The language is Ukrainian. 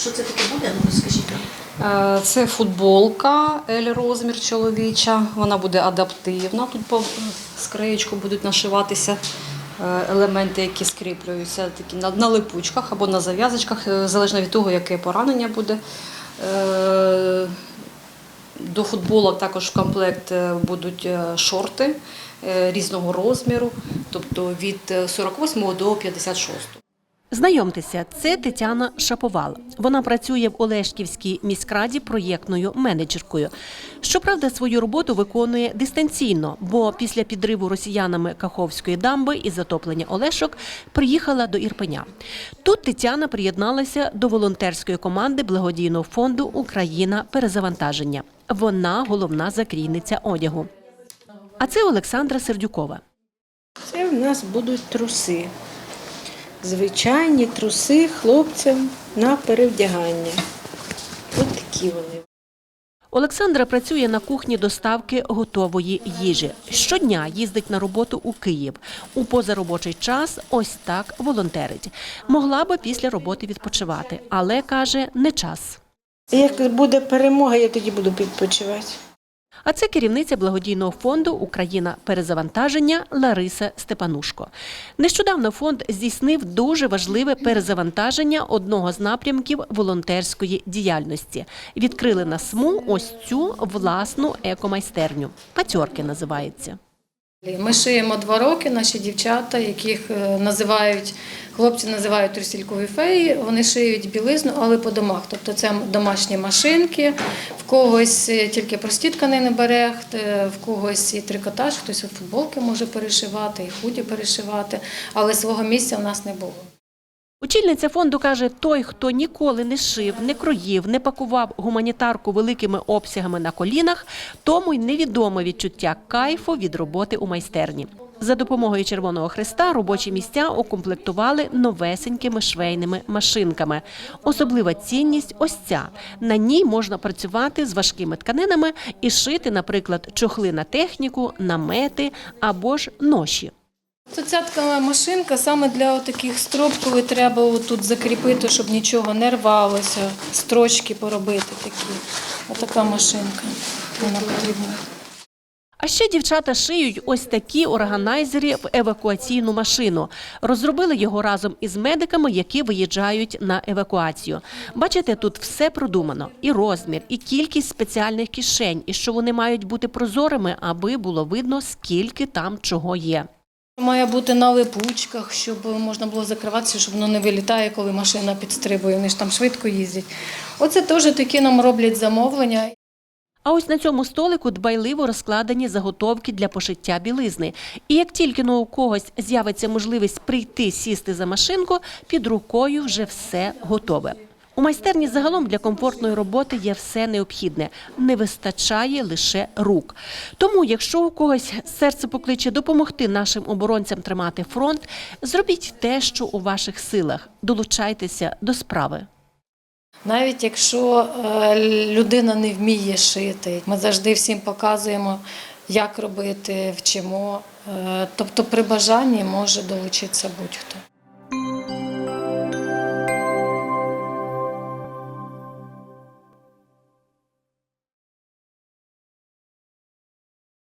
Що це таке буде? Ну, скажіть. Е, Це футболка L розмір чоловіча. Вона буде адаптивна. Тут по скреєчку будуть нашиватися е, елементи, які скріплюються такі на, липучках або на зав'язочках, е, залежно від того, яке поранення буде. До футболок також в комплект будуть шорти різного розміру, тобто від е, 48 до 56. Знайомтеся, це Тетяна Шаповал. Вона працює в Олешківській міськраді проєктною менеджеркою. Щоправда, свою роботу виконує дистанційно, бо після підриву росіянами Каховської дамби і затоплення Олешок приїхала до Ірпеня. Тут Тетяна приєдналася до волонтерської команди благодійного фонду Україна перезавантаження. Вона головна закрійниця одягу. А це Олександра Сердюкова. Це в нас будуть труси. Звичайні труси хлопцям на перевдягання. Ось такі вони. Олександра працює на кухні доставки готової їжі. Щодня їздить на роботу у Київ. У позаробочий час ось так волонтерить. Могла би після роботи відпочивати, але каже, не час. Як буде перемога, я тоді буду відпочивати. А це керівниця благодійного фонду Україна перезавантаження Лариса Степанушко. Нещодавно фонд здійснив дуже важливе перезавантаження одного з напрямків волонтерської діяльності. Відкрили на СМУ ось цю власну екомайстерню. Патьорки називається. Ми шиємо два роки. Наші дівчата, яких е, називають хлопці, називають трусількові феї. Вони шиють білизну, але по домах. Тобто це домашні машинки, в когось е, тільки прості тканини берег, е, в когось і трикотаж, хтось у футболки може перешивати, і худі перешивати, але свого місця в нас не було. Очільниця фонду каже, той, хто ніколи не шив, не кроїв, не пакував гуманітарку великими обсягами на колінах, тому й невідоме відчуття кайфу від роботи у майстерні. За допомогою Червоного Христа робочі місця укомплектували новесенькими швейними машинками. Особлива цінність ось ця. На ній можна працювати з важкими тканинами і шити, наприклад, чохли на техніку, намети або ж ноші. Це ця така машинка саме для таких строб, коли треба тут закріпити, щоб нічого не рвалося, строчки поробити такі. Отака машинка. Вона потрібна. А ще дівчата шиють ось такі органайзери в евакуаційну машину. Розробили його разом із медиками, які виїжджають на евакуацію. Бачите, тут все продумано: і розмір, і кількість спеціальних кишень, і що вони мають бути прозорими, аби було видно, скільки там чого є. Має бути на липучках, щоб можна було закриватися, щоб воно не вилітає, коли машина підстрибує. Вони ж там швидко їздять. Оце теж такі нам роблять замовлення. А ось на цьому столику дбайливо розкладені заготовки для пошиття білизни. І як тільки ну, у когось з'явиться можливість прийти сісти за машинку, під рукою вже все готове. У майстерні загалом для комфортної роботи є все необхідне. Не вистачає лише рук. Тому, якщо у когось серце покличе допомогти нашим оборонцям тримати фронт, зробіть те, що у ваших силах. Долучайтеся до справи. Навіть якщо е, людина не вміє шити, ми завжди всім показуємо, як робити, вчимо. Е, Тобто при бажанні може долучитися будь-хто.